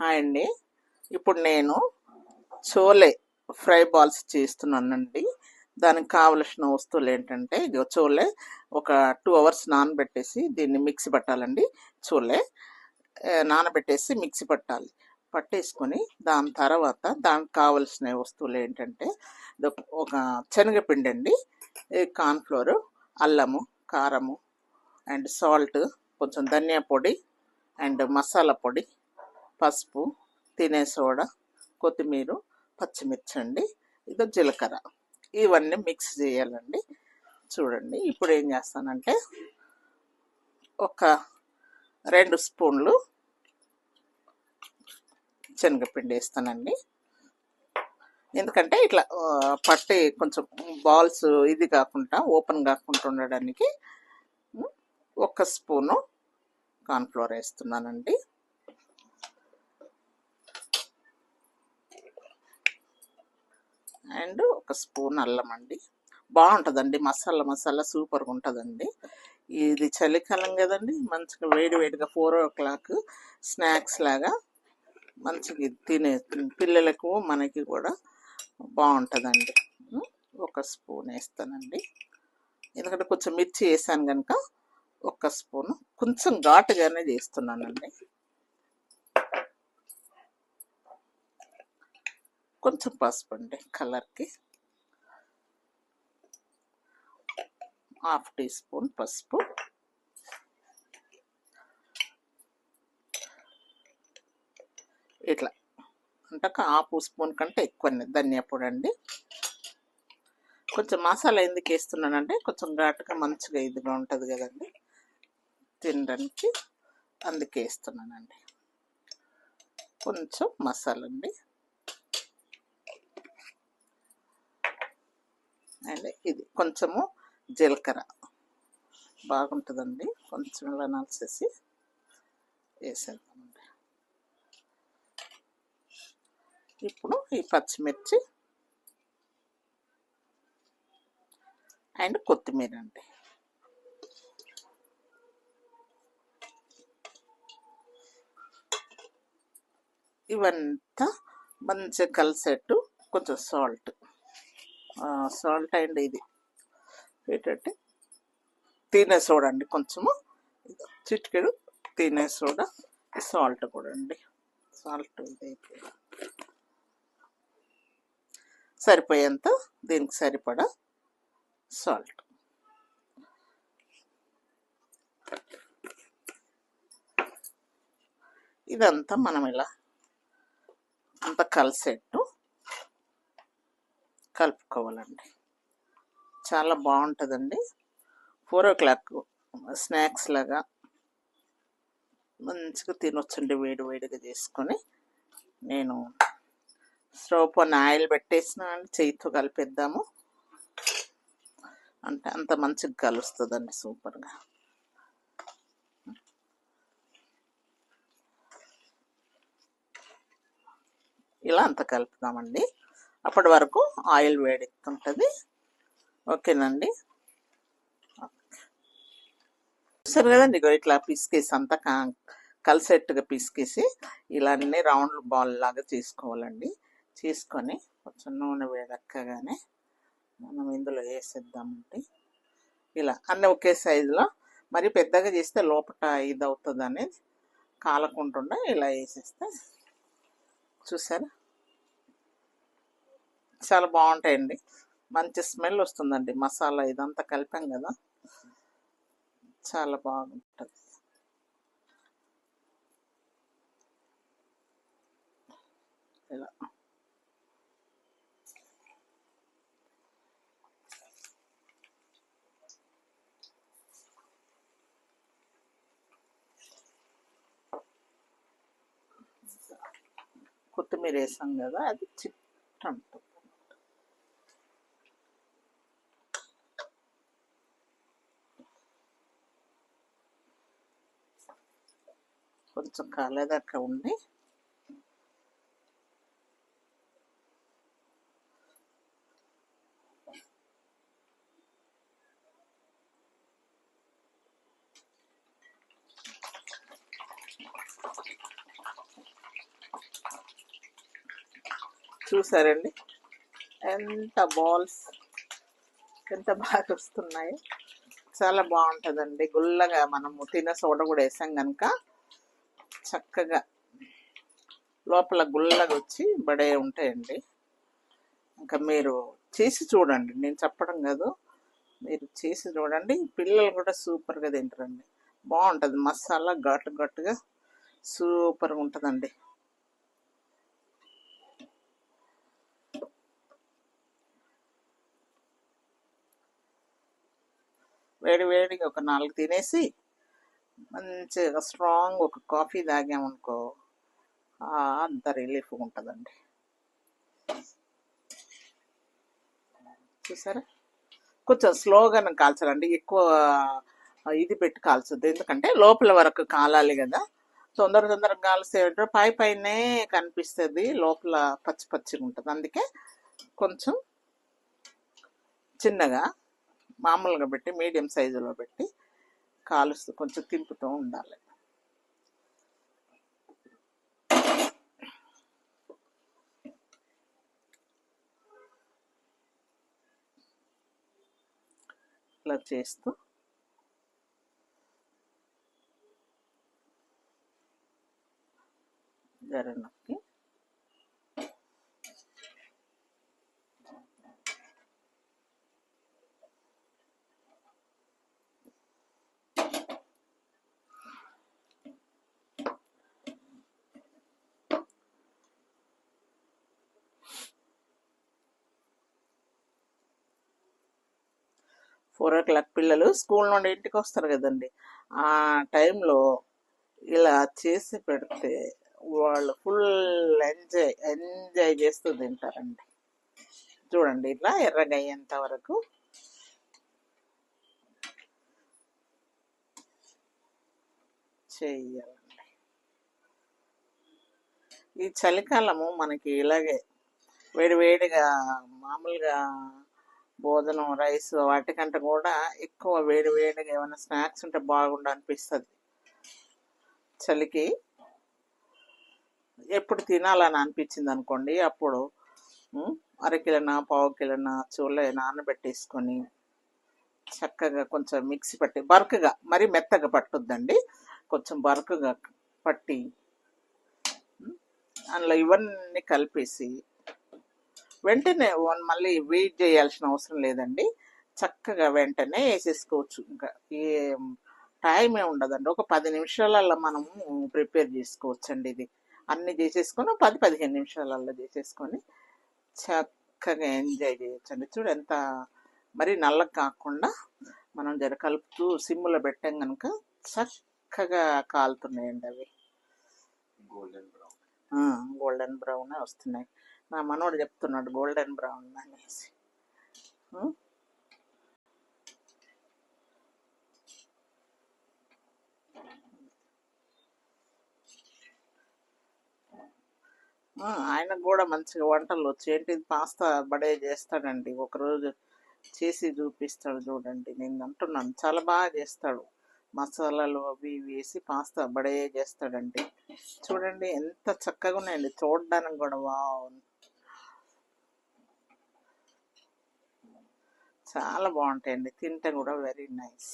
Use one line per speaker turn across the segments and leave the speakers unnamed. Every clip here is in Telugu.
హాయ్ అండి. ఇప్పుడు నేను చోలే ఫ్రై బాల్స్ చేస్తున్నానండి. దానికి కావలసిన వస్తువులు ఏంటంటే ఇదిగో చోలే ఒక టూ అవర్స్ నానబెట్టేసి దీన్ని మిక్సీ పట్టాలండి. చోలే నానబెట్టేసి మిక్సీ పట్టాలి. పట్టేసుకొని దాని తర్వాత దానికి కావలసిన వస్తువులు ఏంటంటే ఒక శనగపిండి అండి కార్న్ఫ్లోరు అల్లము కారము అండ్ సాల్ట్ కొంచెం ధనియా పొడి అండ్ మసాలా పొడి పసుపు తినే సోడా కొత్తిమీర పచ్చిమిర్చి అండి ఇది జీలకర్ర. ఇవన్నీ మిక్స్ చేయాలండి. చూడండి ఇప్పుడు ఏం చేస్తానంటే ఒక రెండు స్పూన్లు శనగపిండి వేస్తానండి. ఎందుకంటే ఇట్లా పట్టి కొంచెం బాల్స్ ఇది కాకుండా ఓపెన్ కాకుండా ఉండడానికి ఒక స్పూను కార్న్ఫ్లోర్ వేస్తున్నానండి. అండ్ ఒక స్పూన్ అల్లం అండి. బాగుంటుందండి. మసాలా మసాలా సూపర్గా ఉంటుందండి ఇది చలికాలం కదండి. మంచిగా వేడి వేడిగా ఫోర్ ఓ క్లాక్ స్నాక్స్ లాగా మంచిగా తినే పిల్లలకు మనకి కూడా బాగుంటుందండి. ఒక స్పూన్ వేస్తానండి. ఎందుకంటే కొంచెం మిర్చి వేసాను కనుక ఒక స్పూన్. కొంచెం ఘాటుగానే చేస్తున్నానండి. కొంచెం పసుపు అండి కలర్కి. హాఫ్ టీ స్పూన్ పసుపు. ఇట్లా. అంటే హాఫ్ స్పూన్ కంటే ఎక్కువ ధనియా పొడి అండి. కొంచెం మసాలా ఎందుకు వేస్తున్నానంటే కొంచెం ఘాటుగా మంచిగా ఇదిగా ఉంటుంది కదండి. తినడానికి అందుకే వేస్తున్నానండి. కొంచెం మసాలా అండి. అండ్ ఇది కొంచెము జీలకర్ర. బాగుంటుందండి. కొంచెం ఇలా నలిసేసి వేసేద్దామండి. ఇప్పుడు ఈ పచ్చిమిర్చి అండ్ కొత్తిమీర అండి. ఇవంతా మంచిగా కలిసేట్టు కొంచెం సాల్ట్ సాల్ట్ అండ్ ఇది. ఏంటంటే తినే సోడా అండి కొంచెము. చిటికెడు తినే సోడా సాల్ట్ కూడా అండి. సాల్ట్ ఇది సరిపోయేంత దీనికి సరిపడా సాల్ట్. ఇదంతా మనం ఇలా అంత కలిసేట్ కలుపుకోవాలండి. చాలా బాగుంటుందండి. ఫోర్ ఓ క్లాక్ స్నాక్స్ లాగా మంచిగా తినొచ్చండి వేడి వేడిగా చేసుకొని. నేను స్టవ్ పైన ఆయిల్ పెట్టేసిన చేయితో కలిపేద్దాము. అంటే అంత మంచిగా కలుస్తుందండి సూపర్గా. ఇలా అంత కలుపుదామండి. అప్పటి వరకు ఆయిల్ వేడెక్కుతుంటుంది ఓకేనండి? చూసారు కదండి ఇట్లా పిసికేసి అంతా కా- కలిసేట్టుగా పిసికేసి ఇలా అన్ని రౌండ్ బాల్ లాగా చేసుకోవాలండి. చేసుకొని కొంచెం నూనె వేడక్కగానే మనం ఇందులో వేసేద్దామండి. ఇలా అన్నీ ఒకే సైజులో మరి పెద్దగా చేస్తే లోపల ఇది అవుతుంది అనేది కాలకుండా ఇలా వేసేస్తే చూసారా? చాలా బాగుంటాయండి. మంచి స్మెల్ వస్తుందండి. మసాలా ఇదంతా కలిపాం కదా. చాలా బాగుంటుంది. ఇలా. కొత్తిమీర వేసాం కదా అది చిట్ అంటుంది కొంచెం కాలేదాకా ఉండి చూసారండి? ఎంత బాల్స్ ఎంత బాగా వస్తున్నాయి. చాలా బాగుంటుందండి. గుల్లగా మనము తిన సోడ కూడా వేసాం కనుక చక్కగా లోపల గుల్లగా వచ్చి బడే ఉంటాయండి. ఇంకా మీరు చేసి చూడండి. నేను చెప్పడం కాదు. మీరు చేసి చూడండి. పిల్లలు కూడా సూపర్గా తింటారండి. బాగుంటుంది. మసాలా ఘాటు ఘాటుగా సూపర్గా ఉంటుందండి. వేడి వేడిగా ఒక నాలుగు తినేసి మంచిగా స్ట్రాంగ్ ఒక కాఫీ తాగామనుకో అంత రిలీఫ్ ఉంటుందండి. చూసారా? కొంచెం స్లోగానే కాల్చాలండి. ఎక్కువ ఇది పెట్టి కాల్చొద్దు. ఎందుకంటే లోపల వరకు కాలాలి కదా. తొందర తొందరగా కాల్స్తే పై పైనే కనిపిస్తుంది. లోపల పచ్చి పచ్చిగా ఉంటుంది. అందుకే కొంచెం చిన్నగా మామూలుగా పెట్టి మీడియం సైజులో పెట్టి కాలుస్తూ కొంచెం తింపుతూ ఉండాలి. ఇట్లా చేస్తూ జరనొక్కి ఫోర్ ఓ క్లాక్ పిల్లలు స్కూల్ నుండి ఇంటికి వస్తారు కదండి. ఆ టైంలో ఇలా చేసి పెడితే వాళ్ళు ఫుల్ ఎంజాయ్ ఎంజాయ్ చేస్తూ తింటారండి. చూడండి ఇట్లా ఎర్రగా అయ్యేంత వరకు. చెయ్యాలండి ఈ చలికాలము మనకి ఇలాగే వేడివేడిగా మామూలుగా భోజనం రైస్ వాటికంటే కూడా ఎక్కువ వేడి వేడిగా ఏమైనా స్నాక్స్ ఉంటే బాగుండు అనిపిస్తుంది. చలికి ఎప్పుడు తినాలని అనిపించింది అనుకోండి అప్పుడు అరకిలనా అరకిలన పావు కిలన చూలే నానబెట్టేసుకొని చక్కగా కొంచెం మిక్సీ పట్టి బరకగా మరి మెత్తగా పట్టుద్దండి. కొంచెం బరకగా పట్టి అందులో ఇవన్నీ కలిపేసి వెంటనే వన్- మళ్ళీ వెయిట్ చేయాల్సిన అవసరం లేదండి. చక్కగా వెంటనే వేసేసుకోవచ్చు. ఇంకా ఏం టైం ఏ ఉండదండి. ఒక పది నిమిషాలలో మనము ప్రిపేర్ చేసుకోవచ్చండి ఇది. అన్ని చేసేసుకొని పది పదిహేను నిమిషాలలో చేసేసుకొని చక్కగా ఎంజాయ్ చేయొచ్చండి. చూడు ఎంత మరీ నల్లగా కాకుండా మనం జర కలుపుతూ సిమ్లో పెట్టాం కనుక చక్కగా కాలుతున్నాయండి అవి.
Golden brown.
గోల్డెన్ బ్రౌన్ వస్తున్నాయి. నా మనోడు చెప్తున్నాడు గోల్డెన్ బ్రౌన్ అనేసి. ఆయనకు కూడా మంచిగా వంటలు వచ్చి ఏంటిది పాస్తా బడే చేస్తాడండి ఒకరోజు చేసి చూపిస్తాడు చూడండి నేను అంటున్నాను చాలా బాగా చేస్తాడు. మసాలాలు అవి ఇవి వేసి పాస్తా బడే చేస్తాడండి. చూడండి ఎంత చక్కగా ఉన్నాయండి చూడడానికి కూడా వావ్ చాలా బాగుంటాయండి. తింటే కూడా వెరీ నైస్.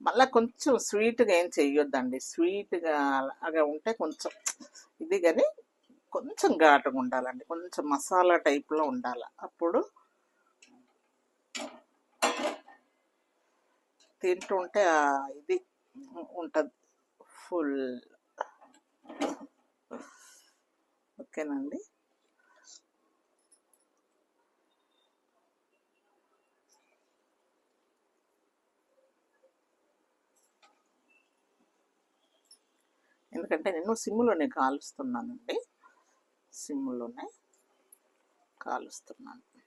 మళ్ళీ కొంచెం స్వీట్గా ఏం చెయ్యొద్దండి. స్వీట్గా అలాగా ఉంటే కొంచెం ఇది కానీ కొంచెం ఘాటుగా ఉండాలండి. కొంచెం మసాలా టైప్లో ఉండాలి. అప్పుడు తింటుంటే ఇది ఉంటుంది. ఫుల్ ఓకేనండి. ఎందుకంటే నేను సిమ్లోనే కాలుస్తున్నానండి. సిమ్లోనే కాలుస్తున్నాను.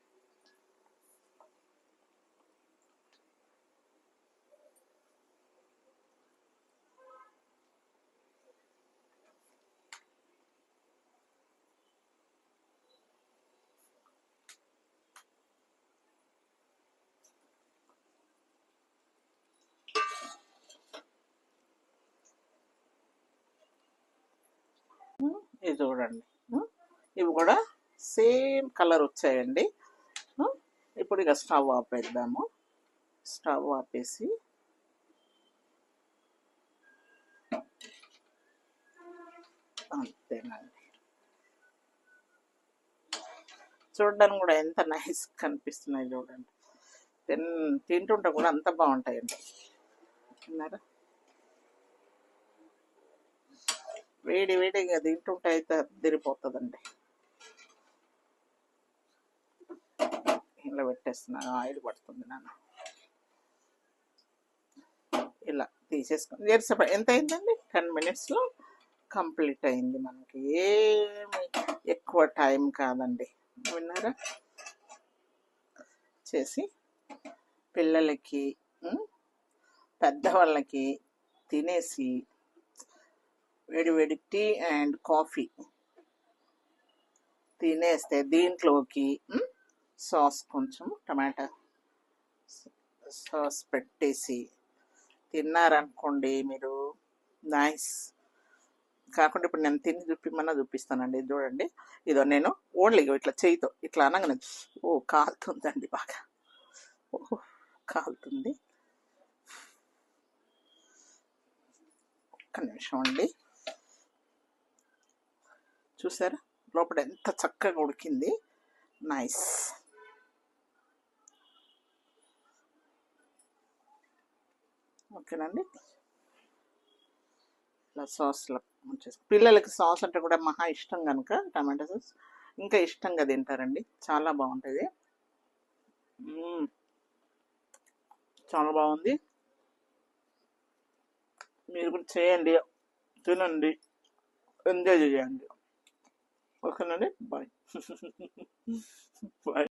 ఇది చూడండి. ఇవి కూడా సేమ్ కలర్ వచ్చాయండి. ఇప్పుడు ఇక స్టవ్ ఆపేద్దాము. స్టవ్ ఆపేసి అంతేనండి. చూడడానికి కూడా ఎంత నైస్ కనిపిస్తున్నాయి చూడండి. తిన్ తింటుంటే కూడా అంత బాగుంటాయండి. విన్నారా వేడి వేడిగా తింటుంటే అయితే అద్దరిపోతుందండి. ఇలా పెట్టేస్తున్నాను ఆయిల్ పడుతుంది నాన్న. ఇలా తీసేసుకుని చేసేప ఎంత అయిందండి టెన్ మినిట్స్లో కంప్లీట్ అయింది మనకి. ఏమి ఎక్కువ టైం కాదండి. విన్నారా? చేసి పిల్లలకి పెద్దవాళ్ళకి తినేసి వేడి వేడి టీ అండ్ కాఫీ తినేస్తే దీంట్లోకి సాస్ కొంచెం టమాటా సాస్ పెట్టేసి తిన్నారనుకోండి మీరు నైస్. కాకుండా ఇప్పుడు నేను తిని చూపిమన్నా చూపిస్తానండి. చూడండి. ఇదో నేను ఓన్లీ ఇట్లా చేయితో ఇట్లా అనగానే ఓ కాలుతుందండి బాగా. ఓ కాలుతుంది. ఒక్క నిమిషం అండి. చూసారా? లోపల ఎంత చక్కగా ఉడికింది. నైస్. ఓకేనండి. ఇలా సాస్లో ఉంచేసి పిల్లలకి సాస్ అంటే కూడా మహా ఇష్టం కనుక టమాటా సాస్ ఇంకా ఇష్టంగా తింటారండి. చాలా బాగుంటుంది. చాలా బాగుంది. మీరు కూడా చేయండి. తినండి. ఎంజాయ్ చేయండి. working on it. Bye. Bye.